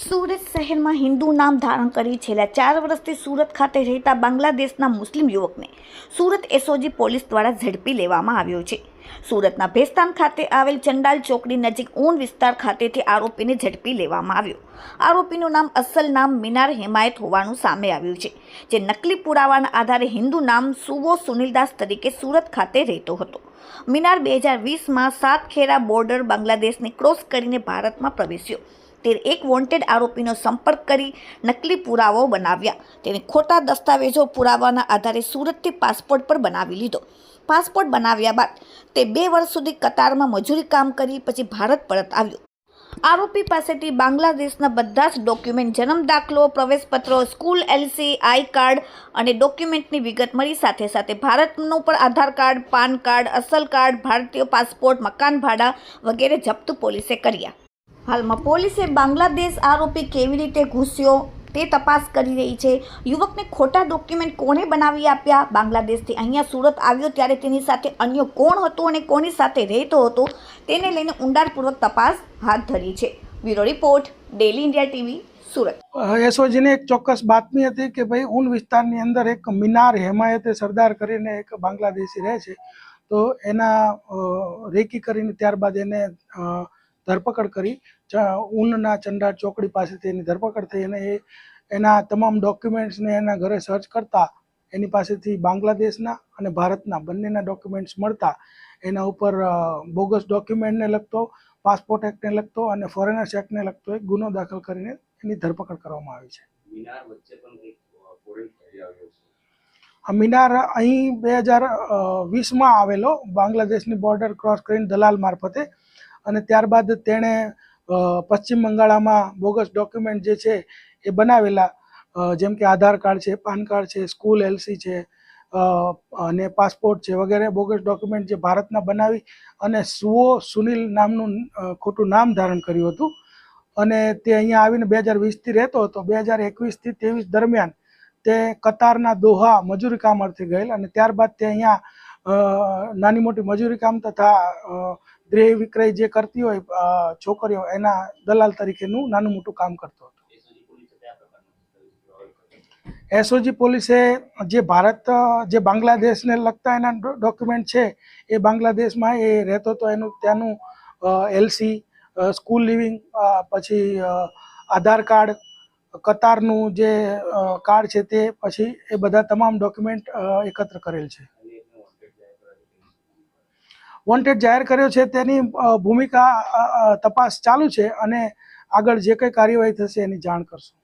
સુરત શહેરમાં હિન્દુ નામ ધારણ કરી છેલ્લા ચાર વર્ષથી સુરત ખાતે રહેતા બાંગ્લાદેશના મુસ્લિમ યુવકને સુરત એસઓજી પોલીસ દ્વારા ઝડપી લેવામાં આવ્યો છે. સુરતના ભેસ્તાન ખાતે આવેલ ચંડાલ ચોકડી નજીક ઊન વિસ્તાર ખાતેથી આરોપીને ઝડપી લેવામાં આવ્યો. આરોપીનું નામ અસલ નામ મિનાર હિમાયત હોવાનું સામે આવ્યું છે, જે નકલી પુરાવાના આધારે હિન્દુ નામ સુવો સુનિલદાસ તરીકે સુરત ખાતે રહેતો હતો. મિનાર બે હજાર વીસમાં સાતખેરા બોર્ડર બાંગ્લાદેશને ક્રોસ કરીને ભારતમાં પ્રવેશ્યો. તે એક વોન્ટેડ આરોપીનો સંપર્ક કરી નકલી પુરાવાઓ બનાવ્યા. તેને ખોટા દસ્તાવેજો પુરાવાના આધારે સુરતથી પાસપોર્ટ પર બનાવી લીધો. પાસપોર્ટ બનાવ્યા બાદ તે બે વર્ષ સુધી કતારમાં મજૂરી કામ કરી પછી ભારત પરત આવ્યો. આરોપી પાસેથી બાંગ્લાદેશના બધા જ ડોક્યુમેન્ટ, જન્મ દાખલો, પ્રવેશપત્રો, સ્કૂલ, એલસી, આઈ કાર્ડ અને ડોક્યુમેન્ટની વિગત મળી સાથે સાથે ભારતનું પણ આધાર કાર્ડ, પાન કાર્ડ, અસલ કાર્ડ, ભારતીય પાસપોર્ટ, મકાન ભાડા વગેરે જપ્ત પોલીસે કર્યા. હાલમાં પોલીસે બાંગ્લાદેશ આરોપી કેવી રીતે ઘૂસ્યો તે તપાસ કરી રહી છે. યુવકને ખોટા ડોક્યુમેન્ટ કોણે બનાવી આપ્યા? બાંગ્લાદેશથી અહીંયા સુરત આવ્યો ત્યારે તેની સાથે અન્ય કોણ હતું અને કોની સાથે રહેતો હતો તેને લઈને ઊંડાણપૂર્વક તપાસ હાથ ધરી છે. Bureau report daily India TV, Surat. એસઓજીને એક ચોક્કસ બાતમી હતી કે ભાઈ ઊન વિસ્તારની અંદર એક મિનાર હેમાયતે સરદાર કરીને એક બાંગ્લાદેશી રહે છે. તો એના રેકી કરીને ત્યારબાદ એને ધરપકડ કરી. ઊનના ચંડા ચોકડી પાસેથી એની ધરપકડ થઈ અને એ એના તમામ ડોક્યુમેન્ટ્સને એના ઘરે સર્ચ કરતા એની પાસેથી બાંગ્લાદેશના અને ભારતના બંનેના ડોક્યુમેન્ટ્સ મળતા. એના ઉપર બોગસ ડોક્યુમેન્ટને લગતો પાસપોર્ટ એક્ટને લગતો અને ફોરેનર્સ એક્ટને લગતો એક ગુનો દાખલ કરીને એની ધરપકડ કરવામાં આવી છે. આ મિનાર અહીં બે હજાર વીસમાં આવેલો બાંગ્લાદેશની બોર્ડર ક્રોસ કરીને દલાલ મારફતે અને ત્યારબાદ તેણે પશ્ચિમ બંગાળામાં બોગસ ડોક્યુમેન્ટ જે છે એ બનાવેલા જેમ કે આધાર કાર્ડ છે, પાન કાર્ડ છે, સ્કૂલ એલસી છે અને પાસપોર્ટ છે વગેરે બોગસ ડોક્યુમેન્ટ જે ભારતના બનાવી અને સુઓ સુનિલ નામનું ખોટું નામ ધારણ કર્યું હતું. અને તે અહીંયા આવીને બે હજાર વીસથી રહેતો હતો. બે હજાર એકવીસથી ત્રેવીસ દરમિયાન તે કતારના દોહા મજૂરી કામ અર્થે ગયેલ અને ત્યારબાદ તે અહીંયા નાની મોટી મજૂરી કામ તથા ગૃહ વિક્રય જે કરતી હોય છોકરીઓ, એના દલાલ તરીકેનું નાનું મોટું કામ કરતો હતો? એસઓજી પોલીસે જે ભારત, જે બાંગ્લાદેશને લગતા એના ડોક્યુમેન્ટ છે, એ બાંગ્લાદેશમાં એ રહેતો હતો એનું, ત્યાંનું એલસી સ્કૂલ લિવિંગ પછી આધાર કાર્ડ, કતારનું જે કાર્ડ છે તે, પછી એ બધા તમામ ડોક્યુમેન્ટ એકત્ર કરેલ છે અને એમને વોન્ટેડ જાહેર કરાવી દીધી. વોન્ટેડ જાહેર કર્યો છે તેની ભૂમિકા તપાસ ચાલુ છે અને આગળ જે કંઈ કાર્યવાહી થશે એની જાણ કરશું.